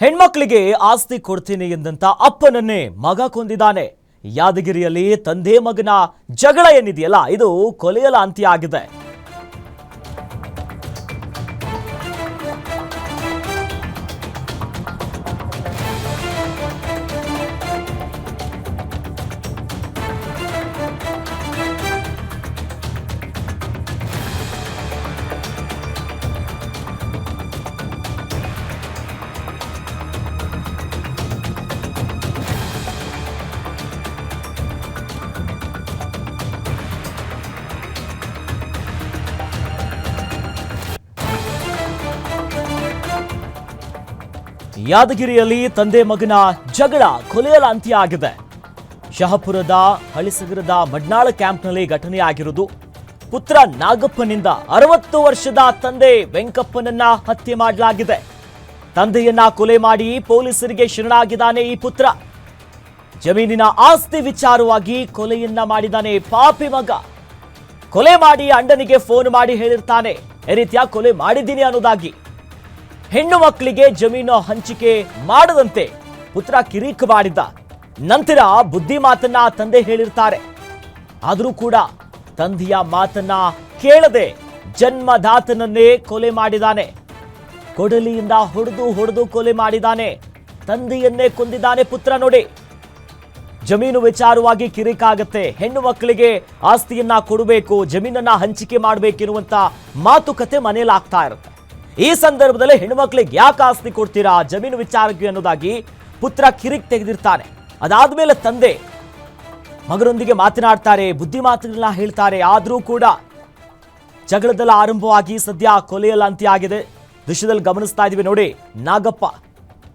ಹೆಣ್ಮಕ್ಳಿಗೆ ಆಸ್ತಿ ಕೊಡ್ತೀನಿ ಎಂದಂತ ಅಪ್ಪನನ್ನೇ ಮಗ ಕೊಂದಿದ್ದಾನೆ. ಯಾದಗಿರಿಯಲ್ಲಿ ತಂದೆ ಮಗನ ಜಗಳ ಏನಿದೆಯಲ್ಲ, ಇದು ಕೊಲೆಯಲ ಅಂತ್ಯ ಆಗಿದೆ. ಯಾದಗಿರಿಯಲ್ಲಿ ತಂದೆ ಮಗನ ಜಗಳ ಕೊಲೆಯಲ ಅಂತ್ಯ ಆಗಿದೆ ಶಹಪುರದ, ಹಳಿಸಗರದ ಮಡ್ನಾಳ ಕ್ಯಾಂಪ್ನಲ್ಲಿ ಘಟನೆ ಆಗಿರುವುದು ಪುತ್ರ ನಾಗಪ್ಪನಿಂದ ಅರವತ್ತು ವರ್ಷದ ತಂದೆ ವೆಂಕಪ್ಪನನ್ನ ಹತ್ಯೆ ಮಾಡಲಾಗಿದೆ. ತಂದೆಯನ್ನ ಕೊಲೆ ಮಾಡಿ ಪೊಲೀಸರಿಗೆ ಶರಣಾಗಿದ್ದಾನೆ ಈ ಪುತ್ರ. ಜಮೀನಿನ ಆಸ್ತಿ ವಿಚಾರವಾಗಿ ಕೊಲೆಯನ್ನ ಮಾಡಿದಾನೆ ಪಾಪಿ ಮಗ. ಕೊಲೆ ಮಾಡಿ ಅಂಡನಿಗೆ ಫೋನ್ ಮಾಡಿ ಹೇಳಿರ್ತಾನೆ ಈ ರೀತಿಯ, ಕೊಲೆ ಮಾಡಿದ್ದೀನಿ ಅನ್ನೋದಾಗಿ. ಹೆಣ್ಣು ಮಕ್ಕಳಿಗೆ ಜಮೀನು ಹಂಚಿಕೆ ಮಾಡದಂತೆ ಪುತ್ರ ಕಿರಿಕ್ ಮಾಡಿದ್ದ. ನಂತರ ಬುದ್ಧಿ ಮಾತನ್ನ ತಂದೆ ಹೇಳಿರ್ತಾರೆ. ಆದರೂ ಕೂಡ ತಂದೆಯ ಮಾತನ್ನ ಕೇಳದೆ ಜನ್ಮದಾತನನ್ನೇ ಕೊಲೆ ಮಾಡಿದಾನೆ ಕೊಡಲಿಯಿಂದ ಹೊಡೆದು ಹೊಡೆದು ಕೊಲೆ ಮಾಡಿದಾನೆ ತಂದೆಯನ್ನೇ ಕೊಂದಿದ್ದಾನೆ ಪುತ್ರ ನೋಡಿ. ಜಮೀನು ವಿಚಾರವಾಗಿ ಕಿರಿಕಾಗತ್ತೆ ಹೆಣ್ಣು ಮಕ್ಕಳಿಗೆ ಆಸ್ತಿಯನ್ನ ಕೊಡಬೇಕು, ಜಮೀನನ್ನ ಹಂಚಿಕೆ ಮಾಡಬೇಕಿರುವಂತ ಮಾತುಕತೆ ಮನೇಲಾಗ್ತಾ ಇರುತ್ತೆ. ಈ ಸಂದರ್ಭದಲ್ಲಿ ಹೆಣ್ಮಕ್ಳಿಗೆ ಯಾಕೆ ಆಸ್ತಿ ಕೊಡ್ತೀರಾ? ಜಮೀನು ವಿಚಾರಕ್ಕೆ ಅನ್ನೋದಾಗಿ ಪುತ್ರ ಕಿರಿಕ್ ತೆಗೆದಿರ್ತಾನೆ. ಅದಾದ್ಮೇಲೆ ತಂದೆ ಮಗನೊಂದಿಗೆ ಮಾತನಾಡ್ತಾರೆ, ಬುದ್ಧಿ ಮಾತುಗಳನ್ನ ಹೇಳ್ತಾರೆ, ಆದರೂ ಕೂಡ ಜಗಳದಲ್ಲ ಆರಂಭವಾಗಿ ಸದ್ಯ ಕೊಲೆಯಲ್ಲ ಅಂತ್ಯ ಆಗಿದೆ. ದೃಶ್ಯದಲ್ಲಿ ಗಮನಿಸ್ತಾ ಇದೀವಿ ನೋಡಿ, ನಾಗಪ್ಪ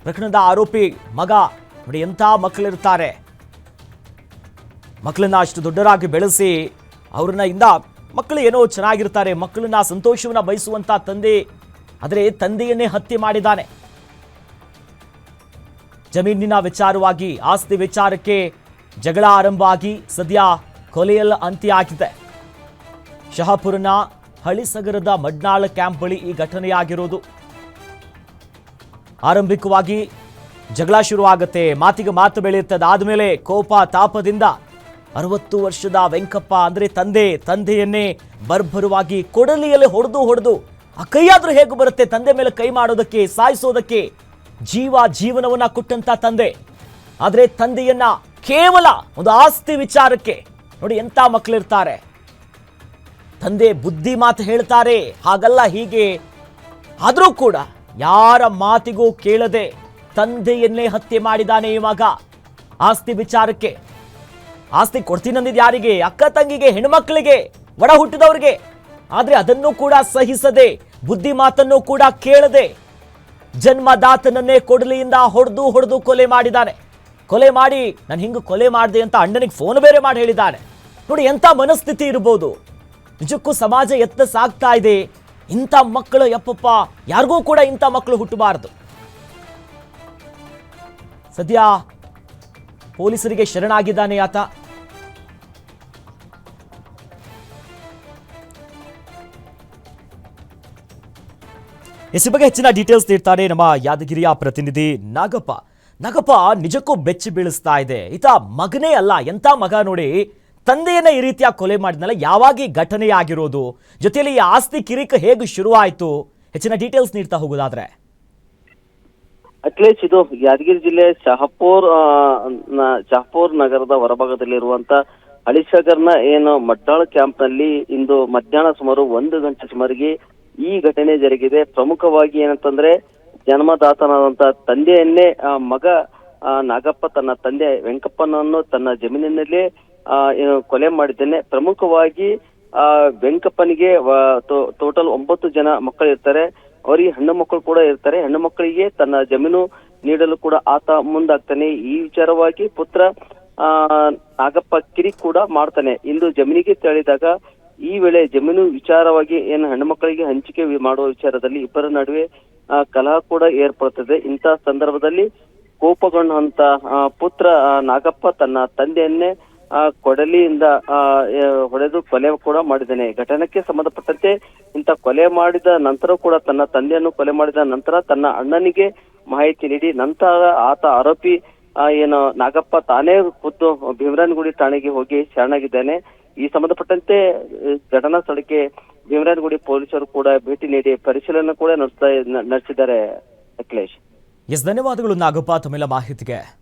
ಪ್ರಕರಣದ ಆರೋಪಿ ಮಗ ನೋಡಿ ಎಂಥ ಮಕ್ಕಳಿರ್ತಾರೆ. ಮಕ್ಕಳನ್ನ ಅಷ್ಟು ದೊಡ್ಡರಾಗಿ ಬೆಳೆಸಿ ಅವ್ರನ್ನ ಇಂದ ಮಕ್ಕಳು ಏನೋ ಚೆನ್ನಾಗಿರ್ತಾರೆ, ಮಕ್ಕಳನ್ನ ಸಂತೋಷವನ್ನ ಬಯಸುವಂತ ತಂದೆ ಆದರೆ ತಂದೆಯನ್ನೇ ಹತ್ಯೆ ಮಾಡಿದ್ದಾನೆ. ಜಮೀನಿನ ವಿಚಾರವಾಗಿ ಆಸ್ತಿ ವಿಚಾರಕ್ಕೆ ಜಗಳ ಆರಂಭ ಆಗಿ ಸದ್ಯ ಕೊಲೆಯಲ್ಲ ಅಂತ್ಯ ಆಗಿದೆ ಶಹಾಪುರನ ಹಳಿಸಗರದ ಮಡ್ನಾಳ ಕ್ಯಾಂಪ್ ಬಳಿ ಈ ಘಟನೆಯಾಗಿರೋದು. ಆರಂಭಿಕವಾಗಿ ಜಗಳ ಶುರುವಾಗುತ್ತೆ, ಮಾತಿಗೆ ಮಾತು ಬೆಳೆಯುತ್ತದೆ. ಆದಮೇಲೆ ಕೋಪ ತಾಪದಿಂದ ಅರವತ್ತು ವರ್ಷದ ವೆಂಕಪ್ಪ, ಅಂದರೆ ತಂದೆ, ತಂದೆಯನ್ನೇ ಬರ್ಬರವಾಗಿ ಕೊಡಲಿಯಲ್ಲಿ ಹೊಡೆದು ಹೊಡೆದು ಆ ಕೈಯಾದರೂ ಹೇಗೆ ಬರುತ್ತೆ? ತಂದೆ ಮೇಲೆ ಕೈ ಮಾಡೋದಕ್ಕೆ, ಸಾಯಿಸೋದಕ್ಕೆ ಜೀವ ಜೀವನವನ್ನ ಕೊಟ್ಟಂತ ತಂದೆ. ಆದರೆ ತಂದೆಯನ್ನ ಕೇವಲ ಒಂದು ಆಸ್ತಿ ವಿಚಾರಕ್ಕೆ ನೋಡಿ ಎಂಥ ಮಕ್ಕಳಿರ್ತಾರೆ ತಂದೆ ಬುದ್ಧಿ ಮಾತು ಹೇಳ್ತಾರೆ, ಹಾಗಲ್ಲ ಹೀಗೆ. ಆದರೂ ಕೂಡ ಯಾರ ಮಾತಿಗೂ ಕೇಳದೆ ತಂದೆಯನ್ನೇ ಹತ್ಯೆ ಮಾಡಿದಾನೆ ಇವಾಗ ಆಸ್ತಿ ವಿಚಾರಕ್ಕೆ. ಆಸ್ತಿ ಕೊಡ್ತೀನಂದಿದ್ದು ಯಾರಿಗೆ? ಅಕ್ಕ ತಂಗಿಗೆ ಹೆಣ್ಮಕ್ಳಿಗೆ ಒಡ ಹುಟ್ಟಿದವ್ರಿಗೆ. ಆದ್ರೆ ಅದನ್ನು ಕೂಡ ಸಹಿಸದೆ, ಬುದ್ಧಿ ಮಾತನ್ನು ಕೂಡ ಕೇಳದೆ ಜನ್ಮದಾತನನ್ನೇ ಕೊಡಲಿಯಿಂದ ಹೊಡೆದು ಹೊಡೆದು ಕೊಲೆ ಮಾಡಿದ್ದಾನೆ. ಕೊಲೆ ಮಾಡಿ, ನಾನು ಹಿಂಗೆ ಕೊಲೆ ಮಾಡಿದೆ ಅಂತ ಅಣ್ಣನಿಗೆ ಫೋನ್ ಬೇರೆ ಮಾಡಿ ಹೇಳಿದ್ದಾನೆ. ನೋಡಿ, ಎಂಥ ಮನಸ್ಥಿತಿ ಇರ್ಬೋದು. ನಿಜಕ್ಕೂ ಸಮಾಜ ಎತ್ತ ಸಾಗ್ತಾ ಇದೆ. ಇಂಥ ಮಕ್ಕಳು ಯಪ್ಪಪ್ಪ, ಯಾರಿಗೂ ಕೂಡ ಇಂಥ ಮಕ್ಕಳು ಹುಟ್ಟಬಾರದು. ಸದ್ಯ ಪೊಲೀಸರಿಗೆ ಶರಣಾಗಿದ್ದಾನೆ ಆತ. ಇಸ್ ಬಗ್ಗೆ ಹೆಚ್ಚಿನ ಡೀಟೇಲ್ಸ್ ನೀಡ್ತಾರೆ ನಮ್ಮ ಯಾದಗಿರಿಯ ಪ್ರತಿನಿಧಿ ನಾಗಪ್ಪ. ನಾಗಪ್ಪ, ನಿಜಕ್ಕೂ ಬೆಚ್ಚಿ ಬೀಳಿಸ್ತಾ ಇದೆ. ಈತ ಮಗನೇ ಅಲ್ಲ, ಎಂತ ಮಗ ನೋಡಿ ತಂದೆಯನ್ನ ಈ ರೀತಿಯ ಕೊಲೆ ಮಾಡಿದ್ನಲ್ಲ, ಯಾವಾಗ ಈ ಘಟನೆ ಆಗಿರೋದು ಜೊತೆಯಲ್ಲಿ ಈ ಆಸ್ತಿ ಕಿರಿಕ ಹೇಗೆ ಶುರುವಾಯಿತು? ಹೆಚ್ಚಿನ ಡೀಟೇಲ್ಸ್ ನೀಡ್ತಾ ಹೋಗೋದಾದ್ರೆ. ಅಖಿಲೇಶ್, ಇದು ಯಾದಗಿರಿ ಜಿಲ್ಲೆ ಶಹಪೂರ್ ಶಹಪೂರ್ ನಗರದ ಹೊರಭಾಗದಲ್ಲಿರುವಂತ ಹಳಿಸಗರ್ನ ಏನು ಮಡ್ಡಾಳ ಕ್ಯಾಂಪ್ನಲ್ಲಿ ಇಂದು ಮಧ್ಯಾಹ್ನ ಸುಮಾರು ಒಂದು ಗಂಟೆ ಸುಮಾರಿಗೆ ಈ ಘಟನೆ ಜರುಗಿದೆ. ಪ್ರಮುಖವಾಗಿ ಏನಂತಂದ್ರೆ ಜನ್ಮದಾತನಾದಂತ ತಂದೆಯನ್ನೇ ಆ, ಮಗ ನಾಗಪ್ಪ ತನ್ನ ತಂದೆ ವೆಂಕಪ್ಪನನ್ನು ತನ್ನ ಜಮೀನಿನಲ್ಲಿ ಆ, ಕೊಲೆ ಮಾಡಿದ್ದೇನೆ. ಪ್ರಮುಖವಾಗಿ ಆ ವೆಂಕಪ್ಪನಿಗೆ ಟೋಟಲ್ ಒಂಬತ್ತು ಜನ ಮಕ್ಕಳು ಇರ್ತಾರೆ ಅವರಿಗೆ ಹೆಣ್ಣು ಮಕ್ಕಳು ಕೂಡ ಇರ್ತಾರೆ. ಹೆಣ್ಣು ಮಕ್ಕಳಿಗೆ ತನ್ನ ಜಮೀನು ನೀಡಲು ಕೂಡ ಆತ ಮುಂದಾಗ್ತಾನೆ. ಈ ವಿಚಾರವಾಗಿ ಪುತ್ರ ಆ ನಾಗಪ್ಪ ಕಿರಿ ಕೂಡ ಮಾಡ್ತಾನೆ. ಇಂದು ಜಮೀನಿಗೆ ತೆರಳಿದಾಗ ಈ ವೇಳೆ ಜಮೀನು ವಿಚಾರವಾಗಿ ಏನು ಹೆಣ್ಣು ಮಕ್ಕಳಿಗೆ ಹಂಚಿಕೆ ಮಾಡುವ ವಿಚಾರದಲ್ಲಿ ಇಬ್ಬರ ನಡುವೆ ಕಲಹ ಕೂಡ ಏರ್ಪಡುತ್ತದೆ ಇಂತಹ ಸಂದರ್ಭದಲ್ಲಿ ಕೋಪಗೊಂಡಂತ ಪುತ್ರ ನಾಗಪ್ಪ ತನ್ನ ತಂದೆಯನ್ನೇ ಕೊಡಲಿಯಿಂದ ಹೊಡೆದು ಕೊಲೆ ಕೂಡ ಮಾಡಿದ್ದಾನೆ. ಘಟನೆಗೆ ಸಂಬಂಧಪಟ್ಟಂತೆ ಇಂತ ಕೊಲೆ ಮಾಡಿದ ನಂತರ ಕೂಡ ತನ್ನ ತಂದೆಯನ್ನು ಕೊಲೆ ಮಾಡಿದ ನಂತರ ತನ್ನ ಅಣ್ಣನಿಗೆ ಮಾಹಿತಿ ನೀಡಿ, ನಂತರ ಆತ ಆರೋಪಿ ಏನು, ನಾಗಪ್ಪ ತಾನೇ ಖುದ್ದು ಭೀಮರಾಯನಗುಡಿ ಠಾಣೆಗೆ ಹೋಗಿ ಶರಣಾಗಿದ್ದಾನೆ. ಈ ಸಂಬಂಧಪಟ್ಟಂತೆ ಘಟನಾ ಸ್ಥಳಕ್ಕೆ ಭೀಮರಾಯನಗುಡಿ ಪೊಲೀಸರು ಕೂಡ ಭೇಟಿ ನೀಡಿ ಪರಿಶೀಲನೆ ಕೂಡ ನಡೆಸಿದ್ದಾರೆ ಅಖಿಲೇಶ್. ಎಸ್, ಧನ್ಯವಾದಗಳು ನಾಗಪ್ಪ, ತಮ್ಮೆಲ್ಲ ಮಾಹಿತಿಗೆ.